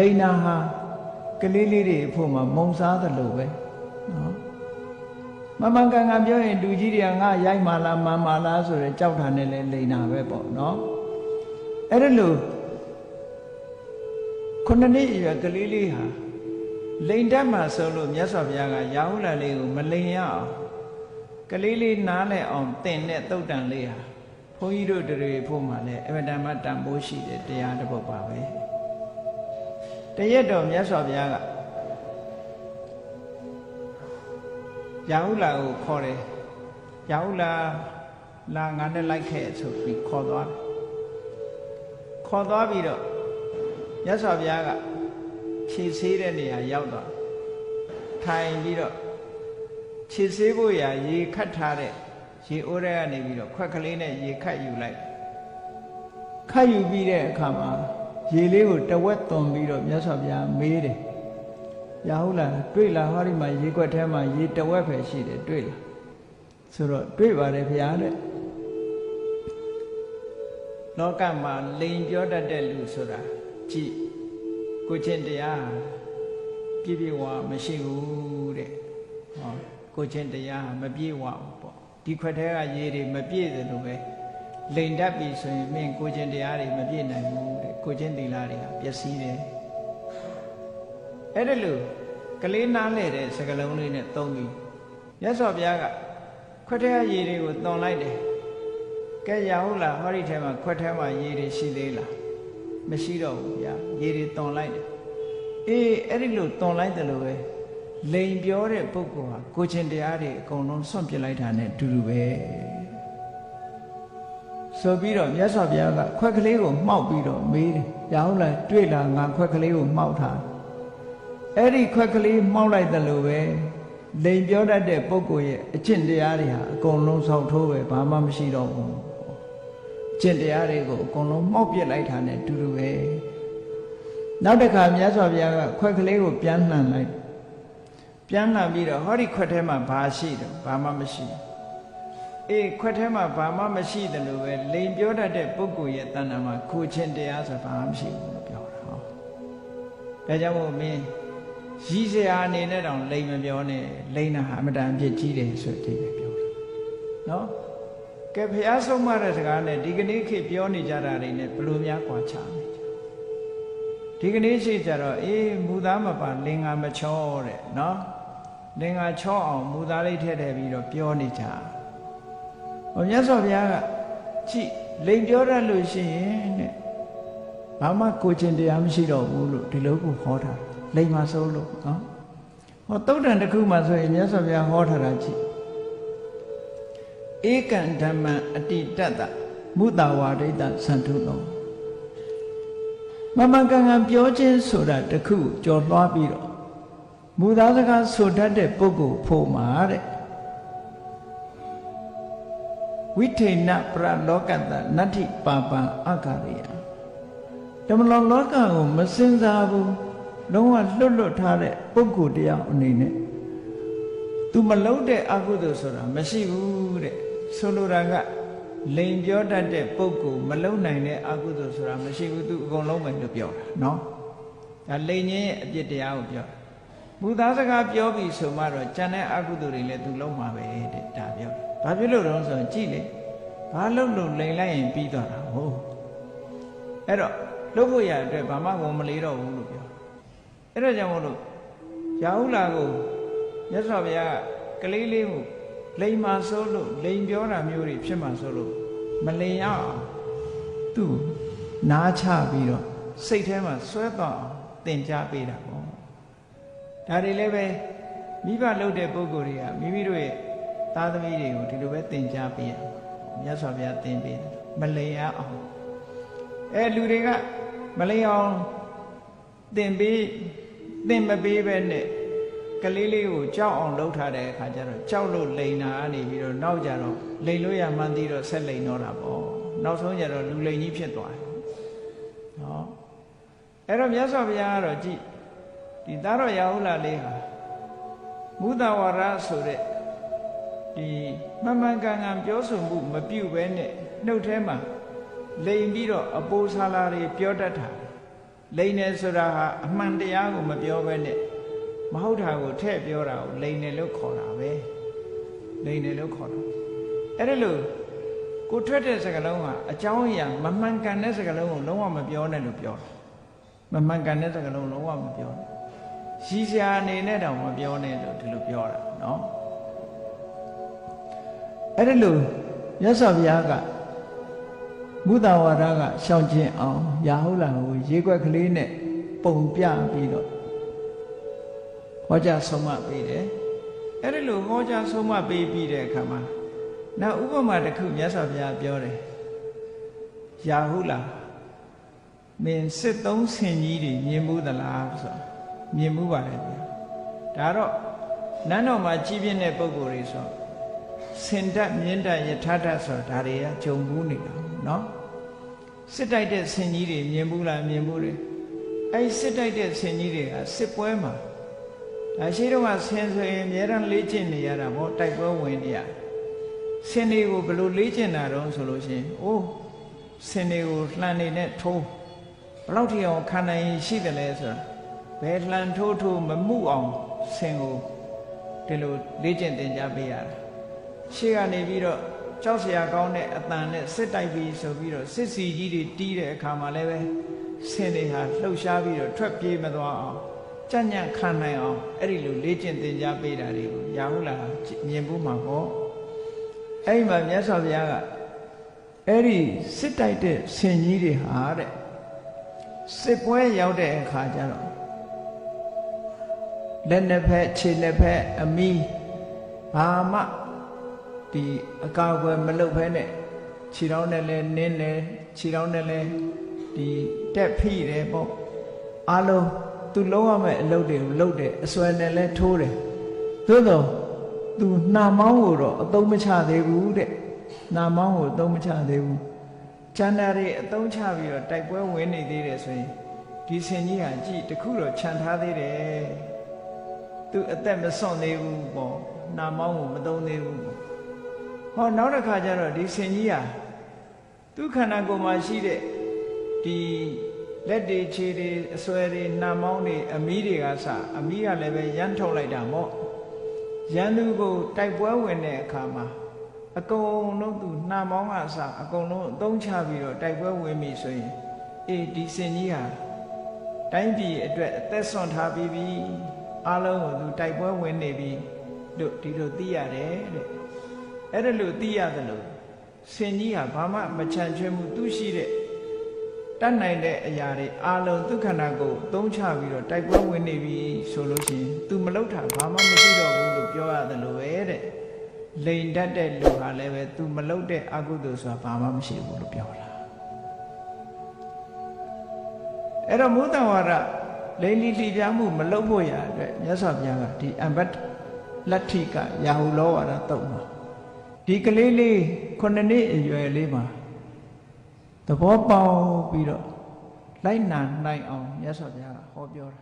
လိန်နာဟာကလေးလေးတွေအဖို့မှာမုံစားသလိုပဲနော်မမန်ကန်ကန်ပြောရင်လူကြီးတွေကငါရိုက်မာလားမန်မာလားဆိုရဲကြောက်တာနဲ့လဲလိန်နာပဲပေါ့နော်အဲ့ဒါလို့ခုနှစ်နှစ်အရွယ်ကလေးလေးဟာလိန်တတ်မှဆိုလို့မြတ်စွာဘုရားကရာဟုလာလေးကိုမလိန်ရအောင်ကလေးလေးနားလဲအောင်သင်တဲ့တုတ်တန်လေးဟာဘုန်းကြီးတို့တွေဖို့မှလည်းအမတန်မှတန်ဖိုးရှိတဲ့တရားတစ်ပုဒ်ပါပဲ တရက်တော်မြတ်စွာဘုရားကရာဟုလာကိုခေါ်တယ်ရာဟုလာလာငါနဲ့လိုက်ခဲ့ဆိုပြီးခေါ်သွားတယ်ခေါ်သွားပြီးတော့မြတ်စွာဘုရားကခြေဆေးတဲ့နေရာရောက်သွားထိုင်ပြီးတော့ခြေဆေးဖို့ရာရေခတ်ထားတဲ့ရေအိုးထဲကနေပြီးတော့ခွက်ကလေးနဲ့ရေခတ်ယူလိုက်ခတ်ယူပြီးတဲ့အခါမှာ ရေလေးကိုတဝက်သွန်ပြီးတော့မြတ်စွာဘုရားမေးတယ်ရဟုတ်လားတွေ့လားဟောဒီမှာရေခွက်ထဲမှာရေတဝက်ပဲရှိတယ်တွေ့လားဆိုတော့တွေ့ပါတယ်ဘုရားတဲ့လောကမှာလိန်ပြောတတ်တဲ့လူဆိုတာကြည့်ကိုချင်းတရားပြည့်ပြည့်ဝမရှိဘူးတဲ့ဟောကိုချင်းတရားမပြည့်ဝဘူးပေါ့ဒီခွက်ထဲကရေတွေမပြည့်သလိုပဲ လိန်တတ်ပြီဆိုရင်မင်းကိုချင်းတရားတွေမပြည့်နိုင်ဘူးတဲ့ကိုချင်းသီလတွေကပျက်စီးတယ်အဲ့ဒါလို့ကလေးနားလဲတဲ့စကလုံးလေးနဲ့သုံးပြီးမြတ်စွာဘုရားကခွက်ထဲကရေတွေကိုသွန်လိုက်တယ်ကဲရဟုတ်လားဟောဒီထဲမှာခွက်ထဲမှာရေတွေရှိသေးလားမရှိတော့ဘူးဗျာရေတွေသွန်လိုက်တယ်အေးအဲ့ဒီလိုသွန်လိုက်တယ်လို့ပဲလိန်ပြောတဲ့ပုဂ္ဂိုလ်ဟာကိုချင်းတရားတွေအကုန်လုံးစွန့်ပစ်လိုက်တာနဲ့အတူတူပဲ ဆိုပြီးတော့မြတ်စွာဘုရားကခွက်ကလေးကိုမှောက်ပြီးတော့မေးတယ်ရဟုတ်လားတွေ့လားငါခွက်ကလေးကိုမှောက်ထားအဲ့ဒီခွက်ကလေးမှောက်လိုက်တယ်လို့ပဲလိန်ပြောတတ်တဲ့ပုဂ္ဂိုလ်ရဲ့အကျင့်တရားတွေဟာအကုန်လုံးဆောက်ထိုးပဲဘာမှမရှိတော့ဘူးကျင့်တရားတွေကိုအကုန်လုံးမှောက်ပြစ်လိုက်တာနဲ့အတူတူပဲနောက်တစ်ခါမြတ်စွာဘုရားကခွက်ကလေးကိုပြန်လှန်လိုက်ပြန်လှန်ပြီးတော့ဟောဒီခွက်ထဲမှာဘာရှိတယ်ဘာမှမရှိဘူး အေးခွက်ထဲမှာဘာမှမရှိတယ်လို့ပဲလိန်ပြောတတ်တဲ့ပုဂ္ဂိုလ်ရဲ့တဏ္ဍာမှာခိုခြင်းတရားဆိုဘာမှမရှိဘူးလို့ပြောတာဟောဒါကြောင့်မို့မင်းရည်စရာအနေနဲ့တောင်လိန်မပြောနဲ့လိန်တာဟာအမတန်အပြစ်ကြီးတယ်ဆိုတဲ့အဓိပ္ပာယ်ပြောတာနော်ကဲဖះဆုံးမတဲ့စကားနဲ့ဒီကနေ့ခေတ်ပြောနေကြတာတွေနဲ့ဘယ်လိုများကွာခြားနေကြဒီကနေ့ရှိကြတော့အေးမူသားမပါလင်္ကာမချောတဲ့နော်လင်္ကာချောအောင်မူသားလေးထည့်ထည့်ပြီးတော့ပြောနေကြ ဟောမြတ်စွာဘုရားကကြည့်လိန်ပြောတတ်လို့ရှိရင်တဲ့ဘာမှကိုချင်းတရားမရှိတော့ဘူးလို့ဒီလိုကိုဟောတာလိန်မှာစိုးလို့နော်ဟောတုတ်တန်တစ်ခုမှဆိုရင်မြတ်စွာဘုရားဟောထားတာကြည့်ဧကံဓမ္မံအတိတတ္တမုတဝါဒိတသံထုလောမမကန်ကန်ပြောခြင်းဆိုတာတခုကြော်လွှားပြီးတော့မူသားစကားဆိုတတ်တဲ့ပုဂ္ဂိုလ်ဖို့မှာတဲ့ ဝိထိဏပရလောကတနတ္ထိပါပံအခရိယဓမ္မလောလောကကိုမစင်စားဘူးလုံးဝလွတ်လွတ်ထားတဲ့ပုဂ္ဂိုလ်တရားအနေနဲ့သူမလုံးတဲ့အကုသိုလ်ဆိုတာမရှိဘူးတဲ့ဆိုလိုတာကလိန်ပြောတတ်တဲ့ပုဂ္ဂိုလ်မလုံးနိုင်တဲ့အကုသိုလ်ဆိုတာမရှိဘူးသူအကုန်လုံးပဲလို့ပြောတာနော်ဒါလိန်ချင်းရဲ့အပြစ်တရားကိုပြောတာဘုရားစကားပြောပြီဆိုမှတော့ကျန်တဲ့အကုသိုလ်တွေလည်းသူလုံးမှာပဲတဲ့ဒါ ဘာဖြစ်လို့တော့ဆိုရင်ကြည့်လေဘာလုံးလို့လိန်လိုက်ရင်ပြီးသွားတာဟုတ်အဲ့တော့လုပ်ဖို့ရအတွက်ဘာမှဝင်မလေးတော့ဘူးလို့ပြောအဲ့ဒါကြောင့်မို့လို့ရာဟုလာကိုမြတ်စွာဘုရားကလေးလေးကိုလိန်မာဆိုးလို့လိန်ပြောတာမျိုးတွေဖြစ်မှာဆိုလို့မလိန်ရအောင်သူ့နားချပြီးတော့စိတ်ထဲမှာဆွဲတော့အောင်သင်ကြားပေးတာပေါ့ဒါတွေလည်းပဲမိဘလုပ်တဲ့ပုံကိုယ်တွေကမိမိတို့ရဲ့ သားသမီးတွေကိုဒီလိုပဲသင်ကြားပေးရမြတ်စွာဘုရားသင်ပေးတယ်မလိန်ရအောင်အဲလူတွေကမလိန်အောင်သင်ပေးသင်မပေးပဲနဲ့ကလေးလေးကိုကြောက်အောင်လှုပ်ထားတဲ့အခါကျတော့ကြောက်လို့လိန်တာကနေပြီးတော့နောက်ကြတော့လိန်လို့ရမှန်းသိတော့ဆက်လိန်တော့တာပေါ့နောက်ဆုံးကျတော့လူလိန်ကြီးဖြစ်သွားတယ်ဟောအဲ့တော့မြတ်စွာဘုရားကတော့ကြည့်ဒီသားတော်ရာဟုလာလေးဟာမုဒဝါရဆိုတဲ့ ဒီမမှန်ကန်ကန်ပြောဆိုမှုမပြုတ်ပဲနဲ့နှုတ်ထဲမှာလိန်ပြီးတော့အပိုးဆာလာတွေပြောတတ်တာလိန်တယ်ဆိုတာဟာအမှန်တရားကိုမပြောဘဲနဲ့မဟုတ်တာကိုထည့်ပြောတာကိုလိန်တယ်လို့ခေါ်တာပဲလိန်တယ်လို့ခေါ်တာအဲ့ဒါလို့ကိုထွက်တဲ့စကားလုံးဟာအကြောင်းအရာမမှန်ကန်တဲ့စကားလုံးကိုလုံးဝမပြောနဲ့လို့ပြောတာမမှန်ကန်တဲ့စကားလုံးလုံးဝမပြောနဲ့ရှိစရာအနေနဲ့တောင်မပြောနဲ့လို့ဒီလိုပြောတာနော် အဲ့ဒါလို့မြတ်စွာဘုရားကမုဒ္ဒဝါဒကရှောင်ကျင်အောင်ရာဟုလာကိုရေခွက်ကလေးနဲ့ပုံပြပြီးတော့ဟောကြားဆုံးမပေးတယ်အဲ့ဒါလို့ဟောကြားဆုံးမပေးပြီးတဲ့အခါမှာနောက်ဥပမာတစ်ခုမြတ်စွာဘုရားပြောတယ်ရာဟုလာမင်းစစ်သုံးဆင်ကြီးတွေမြင်မှုသလားဆိုမြင်မှုပါတယ်ဗျာဒါတော့နန်းတော်မှာကြီးပြင်းတဲ့ပုံကိုယ်တွေဆို စင်တတ်မြင့်တတ်ယထာတတ်ဆိုတာဒါတွေကဂျုံဘူးနေတာနော်စစ်တိုက်တဲ့ဆင်ကြီးတွေမြင်ဘူးလားမြင်ဘူးတယ်အဲ့စစ်တိုက်တဲ့ဆင်ကြီးတွေကစစ်ပွဲမှာဒါရှိတော့ကဆင်ဆိုရင်အများရန်လေ့ကျင့်နေရတာပေါ့တိုက်ပွဲဝင်နေရတယ်ဆင်တွေကိုဘယ်လိုလေ့ကျင့်တာတော့ဆိုလို့ရှိရင်အိုးဆင်တွေကိုလှန်နေနဲ့ထိုးဘယ်လောက်ထိအောင်ခံနိုင်ရင်ရှိတယ်လဲဆိုတာဘယ်လှန်ထိုးထိုးမမှုအောင်ဆင်ကိုဒီလိုလေ့ကျင့်သင်ကြားပေးရတာ ရှေ့ကနေပြီးတော့ကြောက်စရာကောင်းတဲ့အတန်နဲ့စစ်တိုက်ပြီးဆိုပြီးတော့စစ်စီကြီးတွေတီးတဲ့အခါမှာလည်းပဲဆင်တွေဟာလှုပ်ရှားပြီးတော့ထွက်ပြေးမသွားအောင်ကြံ့ကြံ့ခံနိုင်အောင်အဲ့ဒီလိုလေ့ကျင့်သင်ကြားပေးတာတွေကိုရာဟုလာမြင်ဖို့မှာပေါ့အဲ့ဒီမှာမြတ်စွာဘုရားကအဲ့ဒီစစ်တိုက်တဲ့ဆင်ကြီးတွေဟာတဲ့စစ်ပွဲရောက်တဲ့အခါကျတော့လက်နှစ်ဖက်ခြေနှစ်ဖက်အမီးဘာမှ ဒီအကာအကွယ်မလုပ်ဘဲနဲ့ခြေထောက်နဲ့လည်းနင်းတယ်ခြေထောက်နဲ့လည်းဒီတက်ဖိတယ်ပေါ့အားလုံးသူလုံးရမယ့်အလုပ်တွေကိုလုပ်တယ်အစွဲနဲ့လည်းထိုးတယ်သို့တော့သူနှာမောင်းကိုတော့အသုံးမချသေးဘူးတဲ့နှာမောင်းကိုအသုံးမချသေးဘူးကျန်တာတွေအသုံးချပြီးတော့တိုက်ပွဲဝင်နေသေးတယ်ဆိုရင်ဒီဆင်ကြီးဟာကြည့်တခုတော့ခြံထားသေးတယ်သူအသက်မစွန့်သေးဘူးပေါ့နှာမောင်းကိုမသုံးသေးဘူးပေါ့ ဟောနောက်တစ်ခါကျတော့ဒီဆင်ကြီးဟာသူခန္ဓာကိုယ်မှာရှိတဲ့ဒီလက်တွေခြေတွေအစွဲတွေနှာမောင်းတွေအမီးတွေကစအမီးကလည်းပဲရမ်းထုတ်လိုက်တာပေါ့ရန်သူကိုတိုက်ပွဲဝင်တဲ့အခါမှာအကုန်လုံးသူနှာမောင်းကစအကုန်လုံးအသုံးချပြီးတော့တိုက်ပွဲဝင်ပြီဆိုရင်အေးဒီစင်ကြီးဟာတိုင်းပြည်အတွက်အသက်ဆွန့်ထားပြီးပြီအလုံးကိုသူတိုက်ပွဲဝင်နေပြီလို့ဒီလိုသိရတယ်တဲ့ အဲ့ဒါလို့သိရတယ်လို့စင်ကြီးဟာဘာမှမချမ်းချွေးမှုသူရှိတဲ့တတ်နိုင်တဲ့အရာတွေအလုံးသူခန္ဓာကိုယ်သုံးချပြီးတော့တိုက်ပွဲဝင်နေပြီဆိုလို့ရှိရင် तू မလောက်တာဘာမှမရှိတော့ဘူးလို့ပြောရတယ်လို့ပဲတဲ့လိန်တတ်တဲ့လူဟာလည်းပဲ तू မလောက်တဲ့အကုသိုလ်ဆိုတာဘာမှမရှိဘူးလို့ပြောတာအဲ့တော့မုဒ္ဒဝါဒလိန်လီလီပြမှုမလောက်ဖို့ရအတွက်မြတ်စွာဘုရားကဒီအမ္ဘတ်လတ္ထိကရာဟုလောဝါဒတုတ်မှာ ဒီကလေးလေးခုနှစ်နှစ်အရွယ်လေးမှာသဘောပေါက်ပြီးတော့လိုက်နာနိုင်အောင်မြတ်စွာဘုရားကဟောပြောတာ